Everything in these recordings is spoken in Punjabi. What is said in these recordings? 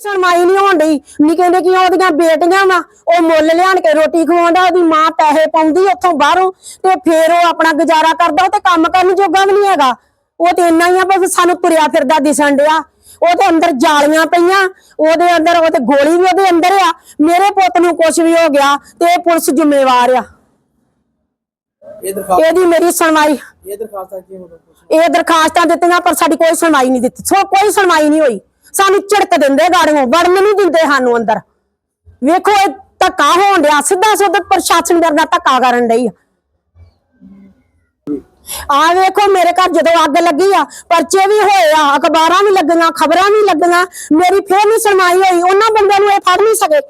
ਸੁਣਵਾਈ ਨਹੀਂ ਹੋਣ ਡਈ। ਨਿੱਕੇ ਨਿੱਕੀਆਂ ਉਹਦੀਆਂ ਬੇਟੀਆਂ ਵਾ ਉਹ ਮੁੱਲ ਲਿਆਣ ਕੇ ਰੋਟੀ ਖਵਾਉਂਦਾ ਉਹਦੀ ਮਾਂ ਪੈਸੇ ਪਾਉਂਦੀ ਉੱਥੋਂ ਬਾਹਰੋਂ ਤੇ ਫੇਰ ਉਹ ਆਪਣਾ ਗੁਜ਼ਾਰਾ ਕਰਦਾ ਉਹ ਤੇ ਕੰਮ ਕਰਨ ਜੋਗਾ ਵੀ ਨਹੀਂ ਹੈਗਾ। ਉਹ ਤੇ ਇੰਨਾ ਹੀ ਆ ਬਸ ਸਾਨੂੰ ਤੁਰਿਆ ਫਿਰਦਾ ਦਿਸਣ ਡਿਆ। ਉਹਦੇ ਅੰਦਰ ਜਾਲੀਆਂ ਪਈਆਂ ਉਹਦੇ ਅੰਦਰ ਉਹ ਤੇ ਗੋਲੀ ਵੀ ਉਹਦੇ ਅੰਦਰ ਆ। ਮੇਰੇ ਪੁੱਤ ਨੂੰ ਕੁਝ ਵੀ ਹੋ ਗਿਆ ਤੇ ਇਹ ਪੁਲਿਸ ਜ਼ਿੰਮੇਵਾਰ ਆ। ਇਹ ਦਰਖਾਸਤ ਇਹਦੀ ਮੇਰੀ ਸੁਣਵਾਈ। ਇਹ ਦਰਖਾਸਤਾਂ ਕੀ ਹੋਣਾ ਇਹ ਦਰਖਾਸਤਾਂ ਦਿੱਤੀਆਂ ਪਰ ਸਾਡੀ ਕੋਈ ਸੁਣਵਾਈ ਨਹੀਂ ਦਿੱਤੀ। ਸੋ ਕੋਈ ਸੁਣਵਾਈ ਨਹੀਂ ਹੋਈ। ਸਾਨੂੰ ਝੜਕ ਦਿੰਦੇ ਗਾੜੀਆਂ, ਵੜਨ ਨਹੀਂ ਦਿੰਦੇ ਸਾਨੂੰ ਅੰਦਰ। ਵੇਖੋ, ਇਹ ਧੱਕਾ ਹੋਣ ਡਿਆ, ਸਿੱਧਾ ਸਿੱਧਾ ਪ੍ਰਸ਼ਾਸਨ ਮੇਰੇ ਧੱਕਾ ਕਰਨ ਡਈ ਆ। ਆ ਵੇਖੋ, ਮੇਰੇ ਘਰ ਜਦੋਂ ਅੱਗ ਲੱਗੀ ਆ, ਪਰਚੇ ਵੀ ਹੋਏ ਆ, ਅਖਬਾਰਾਂ ਵੀ ਲੱਗੀਆਂ, ਖਬਰਾਂ ਵੀ ਲੱਗੀਆਂ, ਮੇਰੀ ਫੇਰ ਨਹੀਂ ਸੁਣਵਾਈ ਹੋਈ, ਉਹਨਾਂ ਬੰਦਿਆਂ ਨੂੰ ਇਹ ਫੜ ਨਹੀਂ ਸਕੇ।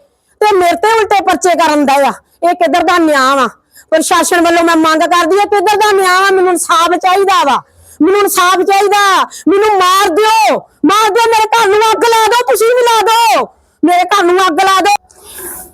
ਤੇ ਮੇਰੇ ਤੇ ਉਲਟੇ ਪਰਚੇ ਕਰਨ ਦਾ ਆ, ਇਹ ਕਿੱਧਰ ਦਾ ਨਿਆਂ ਵਾ? ਪ੍ਰਸ਼ਾਸਨ ਵੱਲੋਂ ਮੈਂ ਮੰਗ ਕਰਦੀ ਆ, ਕਿੱਧਰ ਦਾ ਨਿਆਂ ਵਾ? ਮੈਨੂੰ ਇਨਸਾਫ ਚਾਹੀਦਾ ਵਾ। ਮੈਨੂੰ ਇਨਸਾਫ ਚਾਹੀਦਾ, ਮੈਨੂੰ ਮਾਰ ਦਿਓ। ਮਾਰ ਦਿਓ ਮੇਰੇ ਘਰ ਨੂੰ ਅੱਗ ਲਾ ਦਿਓ, ਤੁਸੀਂ ਵੀ ਲਾ ਦਿਓ। ਮੇਰੇ ਘਰ ਨੂੰ ਅੱਗ ਲਾ ਦਿਓ।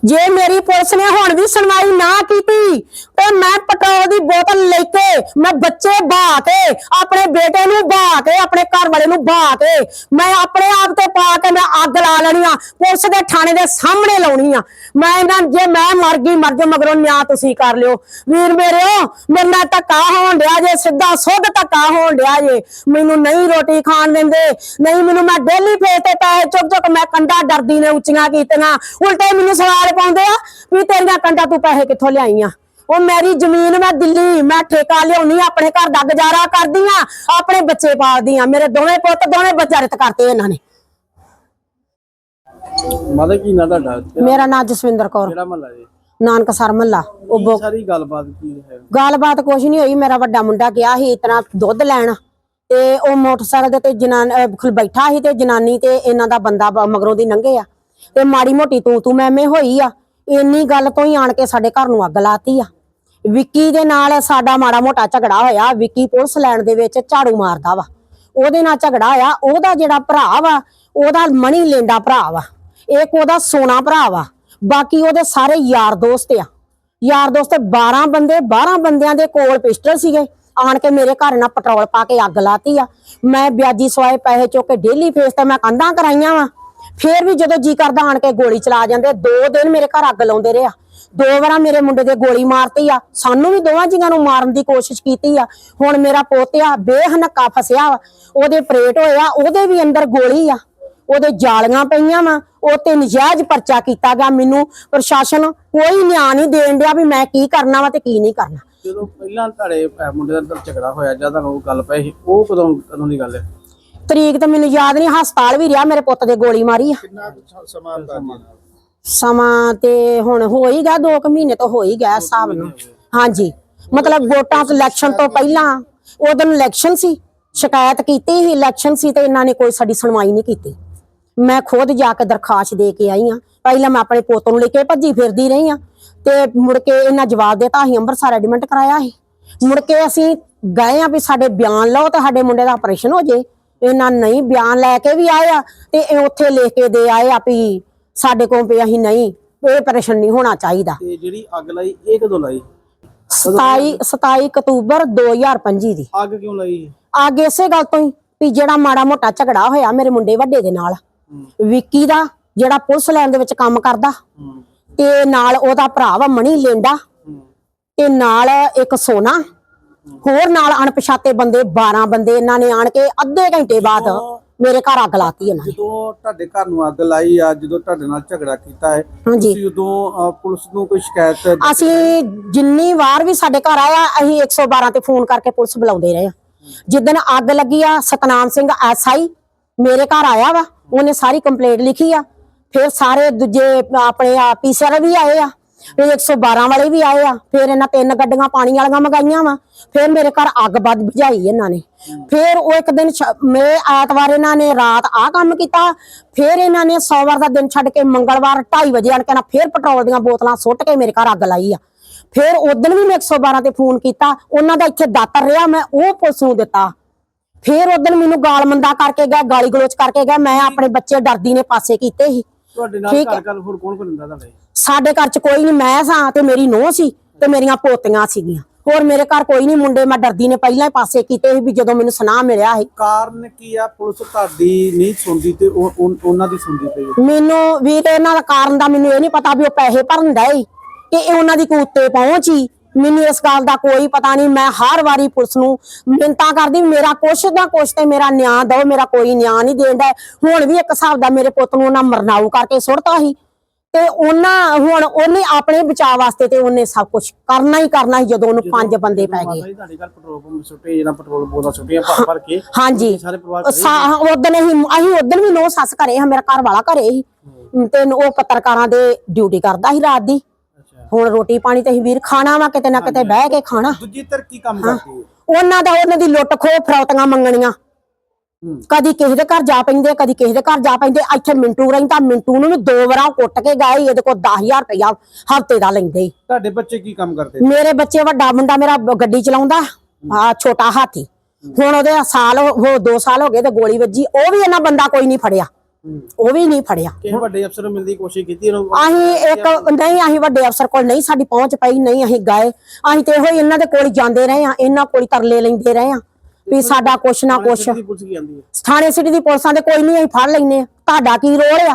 ਜੇ ਮੇਰੀ ਪੁਲਿਸ ਨੇ ਹੁਣ ਵੀ ਸੁਣਵਾਈ ਨਾ ਕੀਤੀ, ਤੇ ਮੈਂ ਪੈਟਰੋਲ ਦੀ ਬੋਤਲ ਲੈ ਕੇ, ਮੈਂ ਬੱਚੇ ਬਹਾ ਕੇ, ਆਪਣੇ ਬੇਟੇ ਨੂੰ ਬਹਾ ਕੇ, ਆਪਣੇ ਘਰ ਵਾਲੇ ਨੂੰ ਬਹਾ ਕੇ, ਮੈਂ ਆਪਣੇ ਆਪ ਤੇ ਪਾ ਕੇ ਮੈਂ ਅੱਗ ਲਾ ਲੈਣੀ ਆ, ਪੁਲਿਸ ਦੇ ਥਾਣੇ ਦੇ ਸਾਹਮਣੇ ਲਾਉਣੀ ਆ। ਮੈਂ ਇਹਨਾਂ ਜੇ ਮੈਂ ਮਰ ਗਈ, ਮਰ ਜਾ ਮਗਰੋਂ ਨਿਆਂ ਤੁਸੀਂ ਕਰ ਲਿਓ। ਵੀਰ ਮੇਰਿਓ, ਮੇਰੇ ਨਾਲ ਧੱਕਾ ਹੋਣ ਡਿਆ ਜੇ, ਸਿੱਧਾ ਸੁੱਧ ਧੱਕਾ ਹੋਣ ਡਿਆ ਜੇ। ਮੈਨੂੰ ਨਹੀਂ ਰੋਟੀ ਖਾਣ ਦਿੰਦੇ, ਨਹੀਂ ਮੈਨੂੰ ਮੈਂ ਡੇਲੀ ਫੇਸ ਤੇ ਪੈਸੇ ਚੁੱਕ ਚੁੱਕ ਮੈਂ ਕੰਡਾ ਡਰਦੀ ਨੇ ਉੱਚੀਆਂ ਕੀਤੀਆਂ। ਉਲਟੇ ਮੈਨੂੰ ਸਵਾਲ ਪਾਉਂਦੇ ਆ ਵੀ ਤੇਰੀਆਂ ਕੰਡਾ ਤੂੰ ਪੈਸੇ ਕਿੱਥੋਂ ਲਿਆਈਆਂ? ਉਹ ਮੇਰੀ ਜ਼ਮੀਨ ਮੈਂ ਦਿੱਲੀ ਮੈਂ ਠੇਕਾ ਲਿਆਉਣੀ ਆਪਣੇ ਘਰ ਦਾ ਗੁਜ਼ਾਰਾ ਕਰਦੀ ਆ ਆਪਣੇ ਬੱਚੇ ਪਾਲਦੀ ਆ ਮੇਰੇ ਦੋਵੇਂ ਪੁੱਤ ਦੋਵੇਂ ਬਚਾਰਤ ਕਰਤੇ ਇਹਨਾਂ ਨੇ। ਮਾਤਾ ਕੀ ਨਾ ਤੁਹਾਡਾ? ਮੇਰਾ ਨਾਂ ਜਸਵਿੰਦਰ ਕੌਰ। ਕਿਹੜਾ ਮਹੱਲਾ ਜੀ? ਨਾਨਕਸਰ ਮੱਲਾ ਉਹ ਕੀ ਬੋ- ਸਾਰੀ ਗੱਲਬਾਤ ਕੀ ਹੈ? ਗੱਲਬਾਤ ਕੁਛ ਨਹੀਂ ਹੋਈ ਮੇਰਾ ਵੱਡਾ ਮੁੰਡਾ ਗਿਆ ਸੀ ਇਤਨਾ ਦੁੱਧ ਲੈਣ। ਤੇ ਉਹ ਮੋਟਰਸਾਈਕਲ ਦੇ ਤੇ ਜਨਾਨ ਅਹ ਖੁਲ ਬੈਠਾ ਸੀ ਤੇ ਜਨਾਨੀ ਤੇ ਇਹਨਾਂ ਦਾ ਬੰਦਾ ਬ- ਮਗਰੋਂ ਦੀ ਲੰਘੇ ਆ। ਤੇ ਮਾੜੀ ਮੋਟੀ ਤੂੰ ਤੂੰ ਮੈਂ ਮੈਂ ਹੋਈ ਆ, ਇੰਨੀ ਗੱਲ ਤੋਂ ਹੀ ਆਣ ਕੇ ਸਾਡੇ ਘਰ ਨੂੰ ਅੱਗ ਲਾਤੀ ਆ। ਵਿੱਕੀ ਦੇ ਨਾਲ ਸਾਡਾ ਮਾੜਾ ਮੋਟਾ ਝਗੜਾ ਹੋਇਆ, ਵਿੱਕੀ ਪੁਲਿਸ ਲੈਣ ਦੇ ਵਿੱਚ ਝਾੜੂ ਮਾਰਦਾ ਵਾ। ਉਹਦੇ ਨਾਲ ਝਗੜਾ ਹੋਇਆ, ਉਹਦਾ ਜਿਹੜਾ ਭਰਾ ਵਾ, ਉਹਦਾ ਮਣੀ ਲੈਂਦਾ ਭਰਾ ਵਾ। ਇੱਕ ਉਹਦਾ ਸੋਨਾ ਭਰਾ ਵਾ, ਬਾਕੀ ਉਹਦੇ ਸਾਰੇ ਯਾਰ ਦੋਸਤ ਆ। ਯਾਰ ਦੋਸਤ 12 ਬੰਦੇ 12 ਬੰਦਿਆਂ ਦੇ ਕੋਲ ਪਿਸਟਲ ਸੀਗੇ। ਆਣ ਕੇ ਮੇਰੇ ਘਰ ਨਾਲ ਪੈਟਰੋਲ ਪਾ ਕੇ ਅੱਗ ਲਾਤੀ ਆ। ਮੈਂ ਵਿਆਜੀ ਸਵਾਏ ਪੈਸੇ ਚੁੱਕ ਕੇ ਡੇਲੀ ਫੇਸ ਤੇ ਮੈਂ ਕੰਧਾਂ ਕਰਾਈਆਂ ਵਾ। ਫੇਰ ਵੀ ਜਦੋਂ ਜੀ ਕਰਦਾ ਆਣ ਕੇ ਗੋਲੀ ਚਲਾ ਜਾਂਦੇ, ਦੋ ਦਿਨ ਮੇਰੇ ਘਰ ਅੱਗ ਲਾਉਂਦੇ ਰਹੇ ਆ। ਦੋ ਵਾਰਾਂ ਮੇਰੇ ਮੁੰਡੇ ਦੇ ਗੋਲੀ ਮਾਰਤੀ ਆ। ਸਾਨੂੰ ਵੀ ਦੋਵਾਂ ਜੀਆਂ ਨੂੰ ਮਾਰਨ ਦੀ ਕੋਸ਼ਿਸ਼ ਕੀਤੀ ਆ। ਹੁਣ ਮੇਰਾ ਪੋਤਿਆ ਬੇਹਨਕਾ ਫਸਿਆ ਉਹਦੇ ਪ੍ਰੇਟ ਹੋਇਆ, ਉਹਦੇ ਵੀ ਅੰਦਰ ਗੋਲੀ ਆ। ਉਹਦੇ ਜਾਲੀਆਂ ਪਈਆਂ ਵਾ। ਉਹ ਤੇ ਨਜਾਇਜ਼ ਪਰਚਾ ਕੀਤਾ ਗਿਆ ਮੈਨੂੰ। ਪ੍ਰਸ਼ਾਸਨ ਕੋਈ ਨਿਆਂ ਨਹੀਂ ਦੇਣ ਡਿਆ ਵੀ ਮੈਂ ਕੀ ਕਰਨਾ ਵਾ ਤੇ ਕੀ ਨਹੀਂ ਕਰਨਾ। ਜਦੋਂ ਪਹਿਲਾਂ ਤੁਹਾਡੇ ਮੁੰਡੇ ਦਾ ਝਗੜਾ ਹੋਇਆ, ਜਾਂ ਉਹ ਗੱਲ ਪਈ ਉਹ ਕਦੋਂ ਕਦੋਂ ਦੀ ਗੱਲ ਹੈ? ਤਰੀਕ ਤਾਂ ਮੈਨੂੰ ਯਾਦ ਨਹੀਂ ਹਸਪਤਾਲ ਵੀ ਰਿਹਾ ਮੇਰੇ ਪੁੱਤ ਦੇ ਗੋਲੀ ਮਾਰੀ ਆ। ਕਿੰਨਾ ਸਮਾਂ ਤੇ ਹੁਣ ਹੋ ਹੀ ਗਿਆ 2 ਕੁ ਮਹੀਨੇ ਤੋਂ ਹੋ ਹੀ ਗਿਆ ਹਿਸਾਬ ਨਾਲ। ਹਾਂਜੀ ਮਤਲਬ ਵੋਟਾਂ ਤੋਂ ਇਲੈਕਸ਼ਨ ਤੋਂ ਪਹਿਲਾਂ ਉਦੋਂ ਇਲੈਕਸ਼ਨ ਸੀ ਸ਼ਿਕਾਇਤ ਕੀਤੀ ਸੀ ਇਲੈਕਸ਼ਨ ਸੀ ਤੇ ਇਹਨਾਂ ਨੇ ਕੋਈ ਸਾਡੀ ਸੁਣਵਾਈ ਨਹੀਂ ਕੀਤੀ। ਮੈਂ ਖੁਦ ਜਾ ਕੇ ਦਰਖਾਸਤ ਦੇ ਕੇ ਆਈ ਆ ਪਹਿਲਾਂ ਮੈਂ ਆਪਣੇ ਪੁੱਤ ਨੂੰ ਲੈ ਕੇ ਭੱਜੀ ਫਿਰਦੀ ਰਹੀ ਆ ਤੇ ਮੁੜ ਕੇ ਇਹਨਾਂ ਜਵਾਬ ਦਿੱਤਾ ਅਸੀਂ ਅੰਮ੍ਰਿਤਸਰ ਐਡਮਿਟ ਕਰਾਇਆ ਸੀ। ਮੁੜ ਕੇ ਅਸੀਂ ਗਏ ਆ ਵੀ ਸਾਡੇ ਬਿਆਨ ਲਓ ਤੇ ਸਾਡੇ ਮੁੰਡੇ ਦਾ ਆਪਰੇਸ਼ਨ ਹੋ ਜੇ। ਇਹਨਾਂ ਨਹੀਂ ਬਿਆਨ ਲੈ ਕੇ ਵੀ ਆਏ ਆ ਤੇ ਇਹ ਉੱਥੇ ਲਿਖ ਕੇ ਦੇ ਆਏ ਆ ਵੀ ਸਾਡੇ ਕੋਲ ਵੀ ਅਸੀਂ ਨਹੀਂ ਇਹ ਆਪਰੇਸ਼ਨ ਨਹੀਂ ਹੋਣਾ ਚਾਹੀਦਾ। ਤੇ ਜਿਹੜੀ ਅੱਗ ਲਾਈ ਇਹ ਕਦੋਂ ਲਾਈ? 27 27 ਅਕਤੂਬਰ 2025 ਦੀ। ਅੱਗ ਕਿਉਂ ਲਾਈ? ਅੱਗ ਇਸੇ ਗੱਲ ਤੋਂ ਹੀ ਵੀ ਜਿਹੜਾ ਮਾੜਾ ਮੋਟਾ ਝਗੜਾ ਹੋਇਆ ਮੇਰੇ ਮੁੰਡੇ ਵੱਡੇ ਦੇ ਨਾਲ। ਵਿੱਕੀ ਦਾ ਜਿਹੜਾ ਪੁਲਿਸ ਲਾਈਨ ਦੇ ਵਿੱਚ ਕੰਮ ਕਰਦਾ ਤੇ ਨਾਲ ਉਹਦਾ ਭਰਾ ਵਾ ਮਣੀ ਲੈਂਦਾ ਹੂੰ। ਤੇ ਨਾਲ ਇੱਕ ਸੋਨਾ। ਹੋਰ ਨਾਲ ਅਣਪਛਾਤੇ ਬੰਦੇ 12 ਬੰਦੇ ਇਹਨਾਂ ਨੇ ਆਣ ਕੇ ਅੱਧੇ ਘੰਟੇ ਬਾਅਦ ਮੇਰੇ ਘਰ ਅੱਗ ਲਾਤੀ ਇਹਨਾਂ ਨੇ। ਜਦੋਂ ਤੁਹਾਡੇ ਘਰ ਨੂੰ ਅੱਗ ਲਾਈ ਆ ਜਦੋਂ ਤੁਹਾਡੇ ਨਾਲ ਝਗੜਾ ਕੀਤਾ ਹੈ ਤੁਸੀਂ ਉਦੋਂ ਪੁਲਿਸ ਨੂੰ ਕੋਈ ਸ਼ਿਕਾਇਤ ਅਸੀਂ ਜਿੰਨੀ ਵਾਰ ਵੀ ਸਾਡੇ ਘਰ ਆਇਆ ਅਸੀਂ 112 ਤੇ ਫੋਨ ਕਰਕੇ ਪੁਲਿਸ ਬੁਲਾਉਂਦੇ ਰਹੇ ਆ। ਜਿੱਦਣ ਅੱਗ ਲੱਗੀ ਆ ਸਤਨਾਮ ਸਿੰਘ ਐਸਆਈ ਮੇਰੇ ਘਰ ਆਇਆ ਵਾ ਉਹਨੇ ਸਾਰੀ ਕੰਪਲੇਂਟ ਲਿਖੀ ਆ। ਫਿਰ ਸਾਰੇ ਦੂਜੇ ਆਪਣੇ ਆ ਵੀ ਆਏ ਆ। ਫਿਰ 112 ਵਾਲੇ ਵੀ ਆਏ ਆ ਫਿਰ ਇਹਨਾਂ ਤਿੰਨ ਗੱਡੀਆਂ ਪਾਣੀ ਵਾਲੀਆਂ ਮੰਗਾਈਆਂ ਵਾ ਫਿਰ ਮੇਰੇ ਘਰ ਅੱਗ ਵੱਧ ਬੁਝਾਈ ਇਹਨਾਂ ਨੇ। ਫਿਰ ਉਹ ਇੱਕ ਦਿਨ ਮੈਂ ਐਤਵਾਰ ਇਹਨਾਂ ਨੇ ਰਾਤ ਆ ਕੰਮ ਕੀਤਾ ਫਿਰ ਇਹਨਾਂ ਨੇ ਸੋਮਵਾਰ ਦਾ ਦਿਨ ਛੱਡ ਕੇ ਮੰਗਲਵਾਰ 2:30 ਵਜੇ ਆਣ ਕੇ ਨਾ ਫਿਰ ਪੈਟਰੋਲ ਦੀਆਂ ਬੋਤਲਾਂ ਸੁੱਟ ਕੇ ਮੇਰੇ ਘਰ ਅੱਗ ਲਾਈ ਆ। ਫਿਰ ਉਦੋਂ ਵੀ ਮੈਂ 112 ਤੇ ਫੋਨ ਕੀਤਾ ਉਹਨਾਂ ਦਾ ਇੱਥੇ ਦਾਤਰ ਰਿਹਾ ਮੈਂ ਉਹ ਪੁਲਿਸ ਨੂੰ ਦਿੱਤਾ। ਫਿਰ ਉਦੋਂ ਮੈਨੂੰ ਗਾਲ ਮੰਦਾ ਕਰਕੇ ਗਿਆ ਗਾਲੀ ਗਲੋਚ ਕਰਕੇ ਗਿਆ ਮੈਂ ਆਪਣੇ ਬੱਚੇ ਡਰਦੀ ਨੇ ਪਾਸੇ ਕੀਤੇ ਸੀ। ਤੁਹਾਡੇ ਨਾਲ ਘਰ ਘਰ ਹੋਰ ਕੌਣ ਕੌਣ ਹੁੰਦਾ ਤੁਹਾਡੇ? ਸਾਡੇ ਘਰ ਚ ਕੋਈ ਨਹੀਂ ਮੈਂ ਸਾਂ ਤੇ ਮੇਰੀ ਨੂੰਹ ਸੀ ਤੇ ਮੇਰੀਆਂ ਪੋਤੀਆਂ ਸੀਗੀਆਂ। ਹੋਰ ਮੇਰੇ ਘਰ ਕੋਈ ਨਹੀਂ ਮੁੰਡੇ ਮੈਂ ਡਰਦੀ ਨੇ ਪਹਿਲਾਂ ਹੀ ਪਾਸੇ ਕੀਤੇ ਸੀ ਵੀ ਜਦੋਂ ਮੈਨੂੰ ਸੁਨਾਹ ਮਿਲਿਆ ਸੀ। ਕਾਰਨ ਕੀ ਆ? ਪੁਲਿਸ ਤੁਹਾਡੀ ਨਹੀਂ ਸੁਣਦੀ ਤੇ ਉਹ- ਉਹ- ਉਹਨਾਂ ਦੀ ਸੁਣਦੀ ਪਈ ਹੈ। ਮੈਨੂੰ ਵੀਰ ਇਹਨਾਂ ਦਾ ਕਾਰਨ ਦਾ ਮੈਨੂੰ ਇਹ ਨਹੀਂ ਪਤਾ ਵੀ ਉਹ ਪੈਸੇ ਭਰਨ ਡਏ ਕਿ ਇਹ ਉਹਨਾਂ ਦੀ ਕੋਈ ਉੱਤੇ ਪਹੁੰਚੀ ਮੈਨੂੰ ਇਸ ਗੱਲ ਦਾ ਕੋਈ ਪਤਾ ਨਹੀਂ ਮੈਂ ਹਰ ਵਾਰੀ ਪੁਲਿਸ ਨੂੰ ਮਿੰਤਾ ਕਰਦੀ ਵੀ ਮੇਰਾ ਕੁਛ ਨਾ ਕੁਛ ਤੇ ਮੇਰਾ ਨਿਆਂ ਦਿਓ ਮੇਰਾ ਕੋਈ ਨਿਆਂ ਨਹੀਂ ਦੇਂਦਾ ਹੁਣ ਵੀ ਇੱਕ ਹਿਸਾਬ ਦਾ ਮੇਰੇ ਪੁੱਤ ਨੂੰ ਉਹਨਾਂ ਮਰਨਾਊ ਕਰਕੇ ਸੁੱਟਤਾ ਸੀ। ਤੇ ਉਹਨਾਂ ਹੁਣ ਉਹਨੇ ਆਪਣੇ ਬਚਾਅ ਵਾਸਤੇ ਤੇ ਉਹਨੇ ਸਭ ਕੁਝ ਕਰਨਾ ਹੀ ਕਰਨਾ ਸੀ ਜਦੋਂ ਉਹਨੂੰ ਪੰਜ ਬੰਦੇ ਪੈ ਗਏ। ਤੁਹਾਡੇ ਘਰ ਪੈਟਰੋਲ ਪੰਪ ਸੁੱਟੇ ਜਿਹੜਾ ਪੈਟਰੋਲ ਬੋਤਲਾਂ ਸੁੱਟੀਆਂ ਭਰ ਭਰ ਕੇ ਹਾਂਜੀ। ਸਾਰੇ ਪਰਿਵਾਰ ਘਰੇ ਉਦੋਂ ਅਸੀਂ ਅਸੀਂ ਉਦੋਂ ਵੀ ਨੋ ਸੱਸ ਘਰੇ ਹਾਂ ਮੇਰਾ ਘਰ ਵਾਲਾ ਘਰੇ ਸੀ। ਤੇ ਉਹ ਪੱਤਰਕਾਰਾਂ ਦੇ ਡਿਊਟੀ ਕਰਦਾ ਸੀ ਰਾਤ ਦੀ। ਹੁਣ ਰੋਟੀ ਪਾਣੀ ਤੇ ਅਸੀਂ ਵੀਰ ਖਾਣਾ ਵਾ ਕਿਤੇ ਨਾ ਕਿਤੇ ਬਹਿ ਕੇ ਖਾਣਾ। ਦੂਜੀ ਤਰ ਕੀ ਕੰਮ ਕਰਦੀ ਹੈ ਉਹਨਾਂ ਦਾ ਉਹਨਾਂ ਦੀ ਲੁੱਟ ਖੋਹ ਫਰੌਤੀਆਂ ਮੰਗਣੀਆਂ। ਹੂੰ। ਕਦੀ ਕਿਸੇ ਦੇ ਘਰ ਜਾ ਪੈਂਦੇ ਕਦੀ ਕਿਸੇ ਦੇ ਘਰ ਜਾ ਪੈਂਦੇ ਇੱਥੇ ਮਿੰਟੂ ਰਹਿੰਦਾ ਮਿੰਟੂ ਨੂੰ ਵੀ ਦੋ ਵਾਰਾਂ ਕੁੱਟ ਕੇ ਗਏ ਇਹਦੇ ਕੋਲ 10000 ਰੁਪਇਆ ਹਫ਼ਤੇ ਦਾ ਲੈਂਦੇ। ਤੁਹਾਡੇ ਬੱਚੇ ਕੀ ਕੰਮ ਕਰਦੇ? ਮੇਰੇ ਬੱਚੇ ਵੱਡਾ ਮੁੰਡਾ ਮੇਰਾ ਬ- ਗੱਡੀ ਚਲਾਉਂਦਾ ਆ ਛੋਟਾ ਹਾਥੀ। ਹੁਣ ਉਹਦੇ ਸਾਲ ਹੋ 2 ਸਾਲ ਹੋ ਗਏ ਤੇ ਗੋਲੀ ਵੱਜੀ ਉਹ ਵੀ ਇਹਨਾਂ ਬੰਦਾ ਕੋਈ ਨਹੀਂ ਫੜਿਆ। ਹੂੰ। ਉਹ ਵੀ ਨਹੀਂ ਫੜਿਆ। ਕਿਸੇ ਵੱਡੇ ਅਫਸਰ ਨੂੰ ਮਿਲਣ ਦੀ ਕੋਸ਼ਿਸ਼ ਕੀਤੀ ਉਹਨੂੰ ਅਸੀਂ ਇੱਕ ਨਹੀਂ ਅਸੀਂ ਵੱਡੇ ਅਫਸਰ ਕੋਲ ਨਹੀਂ ਸਾਡੀ ਪਹੁੰਚ ਪਈ ਨਹੀਂ ਅਸੀਂ ਗਏ। ਅਸੀਂ ਤੇ ਇਹੋ ਹੀ ਇਹਨਾਂ ਦੇ ਕੋਲ ਹੀ ਜਾਂਦੇ ਰਹੇ ਆ ਇਹਨਾਂ ਕੋਲ ਹੀ ਤਰਲੇ ਲੈਂਦੇ ਰਹੇ ਆ ਵੀ ਸਾਡਾ ਕੁਛ ਨਾ ਕੁਛ। ਦੀ ਪੁਲਿਸ ਕੀ ਆਂਦੀ ਹੈ? ਥਾਣੇ ਸਿਟੀ ਦੀ ਪੁਲਿਸਾਂ ਦੇ ਕੋਈ ਨਹੀਂ ਅਸੀਂ ਫੜ ਲੈਨੇ ਆ ਤੁਹਾਡਾ ਕੀ ਰੋਲ ਆ?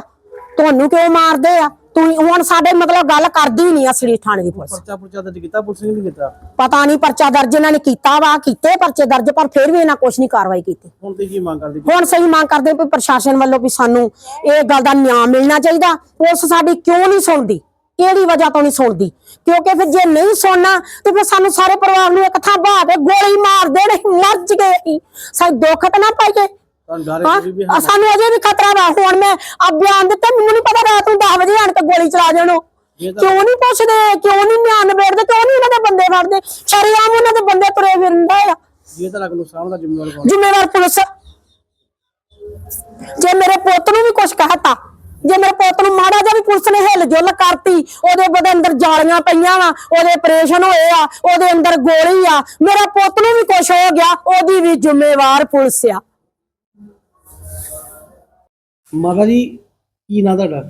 ਤੁਹਾਨੂੰ ਕਿਉਂ ਮਾਰਦੇ ਆ? ਤੁਸੀਂ ਹੁਣ ਸਾਡੇ ਮਤਲਬ ਗੱਲ ਕਰਦੀ ਨਹੀਂ ਅਸਲੀ ਥਾਣੇ ਦੀ ਪੁਲਿਸ। ਪਰਚਾ ਪੁਰਚਾ ਦਰਜ ਕੀਤਾ ਪੁਲਿਸ ਨੇ ਨਹੀਂ ਕੀਤਾ? ਪਤਾ ਨਹੀਂ ਪਰਚਾ ਦਰਜ ਇਹਨਾਂ ਨੇ ਕੀਤਾ ਵਾ ਕੀਤੇ ਪਰਚੇ ਦਰਜ ਪਰ ਫਿਰ ਵੀ ਇਹਨਾਂ ਕੁਛ ਨਹੀਂ ਕਾਰਵਾਈ ਕੀਤੀ। ਹੁਣ ਤੇ ਕੀ ਮੰਗ ਕਰਦੀ? ਹੁਣ ਸਹੀ ਮੰਗ ਕਰਦੇ ਵੀ ਪ੍ਰਸ਼ਾਸਨ ਵੱਲੋਂ ਵੀ ਸਾਨੂੰ ਇਹ ਗੱਲ ਦਾ ਨਿਆਂ ਮਿਲਣਾ ਚਾਹੀਦਾ। ਪੁਲਿਸ ਸਾਡੀ ਕਿਉਂ ਨਹੀਂ ਸੁਣਦੀ? ਕਿਹੜੀ ਵਜ੍ਹਾ ਤੋਂ ਨਹੀਂ ਸੁਣਦੀ? ਕਿਉਂਕਿ ਫਿਰ ਜੇ ਨਹੀਂ ਸੁਣਨਾ ਤੇ ਫਿਰ ਸਾਨੂੰ ਸਾਰੇ ਪਰਿਵਾਰ ਨੂੰ ਇੱਕ ਥਾਂ ਬਾਹ ਕੇ ਗੋਲੀ ਮਾਰ ਦੇਣ ਮਰ ਜਗੇ ਸਾਨੂੰ ਦੁੱਖ ਤਾਂ ਨਾ ਪਾਈਏ। ਹਾਂ? ਸਾਨੂੰ ਅਜੇ ਵੀ ਖਤਰਾ ਵਾ। ਹੁਣ ਮੈਂ ਆ ਬਿਆਨ ਦਿੱਤਾ ਮੈਨੂੰ ਨਹੀਂ ਪਤਾ ਰਾਤ ਨੂੰ 10 ਵਜੇ ਆਣ ਕੇ ਗੋਲੀ ਚਲਾ ਤਾਂ- ਕਿਉਂ ਨਹੀਂ ਪੁੱਛਦੇ? ਕਿਉਂ ਨਹੀਂ ਨਿਆਣ ਬੈਠਦੇ? ਕਿਉਂ ਨਹੀਂ ਇਹਨਾਂ ਦੇ ਬੰਦੇ ਫੜਦੇ ਸ਼ਰੀਆਮ ਉਹਨਾਂ ਦੇ ਬੰਦੇ ਤੁਰੇ ਫਿਰਦੇ ਆ। ਤਾਂ ਦਾ ਜ਼ਿੰਮੇਵਾਰ ਕੌਣ? ਜ਼ਿੰਮੇਵਾਰ ਪੁਲਿਸ। ਜੇ ਮੇਰੇ ਪੁੱਤ ਨੂੰ ਵੀ ਕੁਝ ਕਹਤਾ ਜੇ ਮੇਰੇ ਪੁੱਤ ਨੂੰ ਵੀ ਪੁਲਿਸ ਨੇ ਹਿੱਲ ਜੁਲ ਕਰਤੀ। ਉਹਦੇ ਬਦੇ ਅੰਦਰ ਜਾਲੀਆਂ ਪਈਆਂ ਵਾ ਉਹਦੇ ਆਪਰੇਸ਼ਨ ਹੋਏ ਆ ਉਹਦੇ ਅੰਦਰ ਗੋਲੀ ਆ। ਮੇਰਾ ਪੁੱਤ ਨੂੰ ਵੀ ਕੁਝ ਹੋ ਗਿਆ ਉਹਦੀ ਵੀ ਜ਼ਿੰਮੇਵਾਰ ਪੁਲਿਸ ਆ। ਮਾਤਾ ਜੀ ਕੀ ਨਾਂ ਤੁਹਾਡਾ?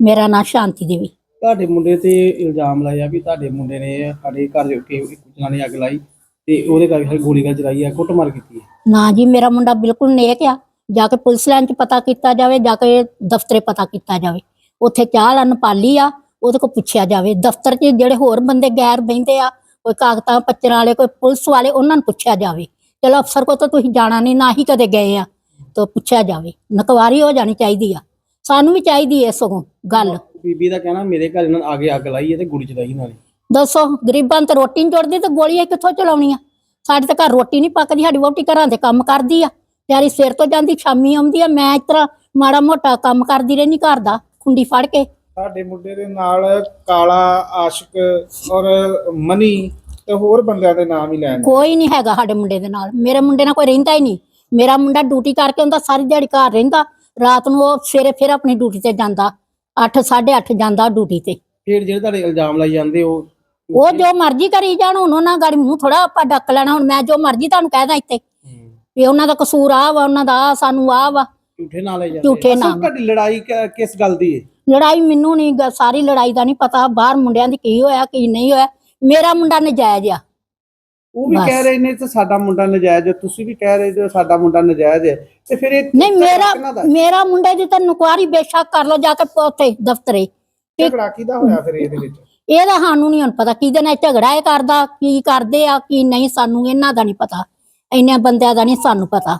ਮੇਰਾ ਨਾਂ ਸ਼ਾਂਤੀ ਦੇਵੀ। ਤੁਹਾਡੇ ਮੁੰਡੇ ਤੇ ਇਲਜ਼ਾਮ ਲਾਇਆ ਵੀ ਤੁਹਾਡੇ ਮੁੰਡੇ ਨੇ ਸਾਡੇ ਘਰ ਦੇ ਉੱਤੇ ਇੱਕ ਜਨਾਨੀ ਅੱਗ ਲਾਈ ਤੇ ਉਹਦੇ ਕਰਕੇ ਗੋਲੀ ਗੱਲ ਚਲਾਈ ਆ ਕੁੱਟਮਾਰ ਕੀਤੀ ਹੈ ਨਾ ਜੀ ਮੇਰਾ ਮੁੰਡਾ ਬਿਲਕੁਲ ਨੇਕ ਆ। ਜਾ ਕੇ ਪੁਲਿਸ ਲਾਈਨ 'ਚ ਪਤਾ ਕੀਤਾ ਜਾਵੇ ਜਾ ਕੇ ਦਫ਼ਤਰੇ ਪਤਾ ਕੀਤਾ ਜਾਵੇ। ਉੱਥੇ ਚਾਹ ਲੰਨ ਪਾਲੀ ਆ ਉਹਦੇ ਕੋਲ ਪੁੱਛਿਆ ਜਾਵੇ। ਦਫ਼ਤਰ 'ਚ ਜਿਹੜੇ ਹੋਰ ਬੰਦੇ ਗੈਰ ਬਹਿੰਦੇ ਆ ਕੋਈ ਕਾਗਜ਼ਾਂ ਪੱਤਰਾਂ ਵਾਲੇ ਕੋਈ ਪੁਲਿਸ ਵਾਲੇ ਉਹਨਾਂ ਨੂੰ ਪੁੱਛਿਆ ਜਾਵੇ। ਚਲੋ ਅਫਸਰ ਕੋ ਤਾਂ ਤੁਸੀਂ ਜਾਣਾ ਨਹੀਂ ਨਾ ਹੀ ਕਦੇ ਗਏ ਆ ਤਾਂ ਪੁੱਛਿਆ ਜਾਵੇ। ਨਕਵਾਰੀ ਹੋ ਜਾਣੀ ਚਾਹੀਦੀ ਆ। ਸਾਨੂੰ ਵੀ ਚਾਹੀਦੀ ਹੈ ਸਗੋਂ ਗੱਲ। ਬੀਬੀ ਦਾ ਕਹਿਣਾ ਮੇਰੇ ਘਰ ਇਹਨਾਂ ਨੇ ਆਗੇ ਅੱਗ ਲਾਈ ਤੇ ਗੋਲੀ ਚਲਾਈ ਨਾਲੇ ਦੱਸੋ ਗਰੀਬਾਂ ਤਾਂ ਰੋਟੀ ਨਹੀਂ ਜੁੜਦੀ ਤੇ ਗੋਲੀਆਂ ਕਿੱਥੋਂ ਚਲਾਉਣੀਆਂ? ਸਾਡੇ ਤਾਂ ਘਰ ਰੋਟੀ ਨਹੀਂ ਪੱਕਦੀ ਸਾਡੀ ਵਹੁਟੀ ਘਰਾਂ ਦੇ ਕੰਮ ਕਰਦੀ ਆ। ਤਿਆਰੀ ਸਿਰ ਤੋਂ ਜਾਂਦੀ ਸ਼ਾਮੀ ਆਉਂਦੀ ਆ। ਮੈਂ ਇਸ ਤਰ੍ਹਾਂ ਮਾੜਾ ਮੋਟਾ ਕੰਮ ਕਰਦੀ ਰਹਿੰਦੀ ਘਰ ਦਾ। ਖੁੰਡੀ ਫੜ ਕੇ। ਸਾਡੇ ਮੁੰਡੇ ਦੇ ਨਾਲ ਕਾਲਾ ਆਸ਼ਿਕ ਔਰ ਮਨੀ ਤੇ ਹੋਰ ਬੰਦਿਆਂ ਦੇ ਨਾਮ ਹੀ ਲੈਣ ਕੋਈ ਨਹੀਂ ਹੈਗਾ ਸਾਡੇ ਮੁੰਡੇ ਦੇ ਨਾਲ। ਮੇਰੇ ਮੁੰਡੇ ਨਾਲ ਕੋਈ ਰਹਿੰਦਾ ਹੀ ਨਹੀਂ। ਮੇਰਾ ਮੁੰਡਾ ਡਿਊਟੀ ਕਰਕੇ ਹੁੰਦਾ ਸਾਰੀ ਦਿਹਾੜੀ ਘਰ ਰਹਿੰਦਾ। ਰਾਤ ਨੂੰ ਉਹ ਸਵੇਰੇ ਫਿਰ ਆਪਣੀ ਡਿਊਟੀ ਤੇ ਜਾਂਦਾ। 8 8:30 ਜਾਂਦਾ ਡਿਊਟੀ ਤੇ। ਫਿਰ ਜਿਹੜੇ ਤੁਹਾਡੇ ਇਲਜ਼ਾਮ ਲਾਈ ਜਾਂਦੇ ਉਹ ਉਹ ਜੋ ਮਰਜ਼ੀ ਕਰੀ ਜਾਣ ਹੁਣ ਉਹਨਾਂ ਗਾੜੀ ਮੂੰਹ ਥੋੜਾ ਆਪਾਂ ਡੱਕ ਲੈਣਾ। ਹੁਣ ਮੈਂ ਜੋ ਮਰਜ਼ੀ ਤੁਹਾਨੂੰ ਕਹਿ ਦਾਂ ਇੱਥੇ। ਵੀ ਉਹਨਾਂ ਦਾ ਕਸੂਰ ਆ ਵਾ ਉਹਨਾਂ ਦਾ ਆਹ ਸਾਨੂੰ ਆ ਵਾ। ਝੂਠੇ ਨਾਂ ਲਾਈ ਜਾਂਦੇ ਝੂਠੇ ਨਾਮ। ਤੁਹਾਡੀ ਲੜਾਈ ਕ- ਕਿਸ ਗੱਲ ਦੀ ਹੈ ਲੜਾਈ ਮੈਨੂੰ ਨਹੀਂ ਗ- ਸਾਰੀ ਲੜਾਈ ਦਾ ਨਹੀਂ ਪਤਾ ਬਾਹਰ ਮੁੰਡਿਆਂ ਦੀ ਕੀ ਹੋਇਆ ਕੀ ਨਹੀਂ ਹੋਇਆ। ਮੇਰਾ ਮੁੰਡਾ ਨਜਾਇਜ਼ ਆ। ਉਹ ਵੀ ਬਸ। ਕਹਿ ਰਹੇ ਨੇ ਤੇ ਸਾਡਾ ਮੁੰਡਾ ਨਜਾਇਜ਼ ਹੈ ਤੁਸੀਂ ਵੀ ਕਹਿ ਰਹੇ ਜੇ ਸਾਡਾ ਮੁੰਡਾ ਨਜਾਇਜ਼ ਹੈ ਤੇ ਫਿਰ ਇਹ ਨਹੀਂ ਮੇਰਾ ਕਿਹਨਾਂ ਦਾ? ਹੈ? ਮੇਰਾ ਮੁੰਡੇ ਦੀ ਤਾਂ ਨੁਕਵਾਰੀ ਬੇਸ਼ੱਕ ਕਰ ਲੋ ਜਾ ਕੇ ਉੱਥੇ ਦਫ਼ਤਰੇ। ਝਗੜਾ ਕਿਹਦਾ ਹੋਇਆ ਫਿਰ ਇਹਦੇ ਵਿੱਚ? ਇਹਦਾ ਸਾਨੂੰ ਨਹੀਂ ਹੁਣ ਪਤਾ ਕਿਹਦੇ ਨਾਲ ਝਗੜਾ ਇਹ ਕਰਦਾ ਕੀ ਕਰਦੇ ਆ ਕੀ ਨਹੀਂ ਸਾਨੂੰ ਇਹਨਾਂ ਦਾ ਨਹੀਂ ਪਤਾ। ਇੰਨੇ ਬੰਦਿਆਂ ਦਾ ਨਹੀਂ ਸਾਨੂੰ ਪਤਾ।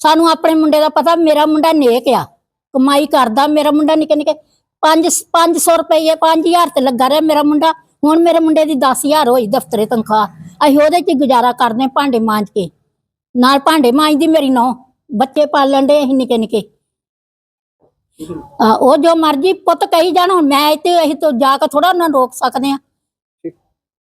ਸਾਨੂੰ ਆਪਣੇ ਮੁੰਡੇ ਦਾ ਪਤਾ ਮੇਰਾ ਮੁੰਡਾ ਨੇਕ ਆ ਕਮਾਈ ਕਰਦਾ ਮੇਰਾ ਮੁੰਡਾ ਨਿੱਕੇ ਨਿੱਕੇ 5 500 ਰੁਪਏ 5000 ਤੇ ਲੱਗਾ ਰਿਹਾ ਮੇਰਾ ਮੁੰਡਾ ਹੁਣ ਮੇਰੇ ਮੁੰਡੇ ਦੀ 10000 ਹੋਈ ਦਫ਼ਤਰੇ ਤਨਖਾਹ ਅਸੀਂ ਉਹਦੇ 'ਚ ਗੁਜ਼ਾਰਾ ਕਰਦੇ ਹਾਂ ਭਾਂਡੇ ਮਾਂਜ ਕੇ ਨਾਲ ਭਾਂਡੇ ਮਾਂਜਦੀ ਮੇਰੀ ਨੌ ਬੱਚੇ ਪਾਲਣ ਦੇ ਅਸੀਂ ਨਿੱਕੇ ਨਿੱਕੇ। ਆ, ਉਹ ਜੋ ਮਰਜ਼ੀ ਪੁੱਤ ਕਹੀ ਜਾਣ ਹੁਣ ਮੈਂ ਇੱਥੇ ਅਸੀਂ ਤੋਂ ਜਾ ਕੇ ਥੋੜਾ ਉਹਨਾਂ ਨੂੰ ਰੋਕ ਸਕਦੇ ਆ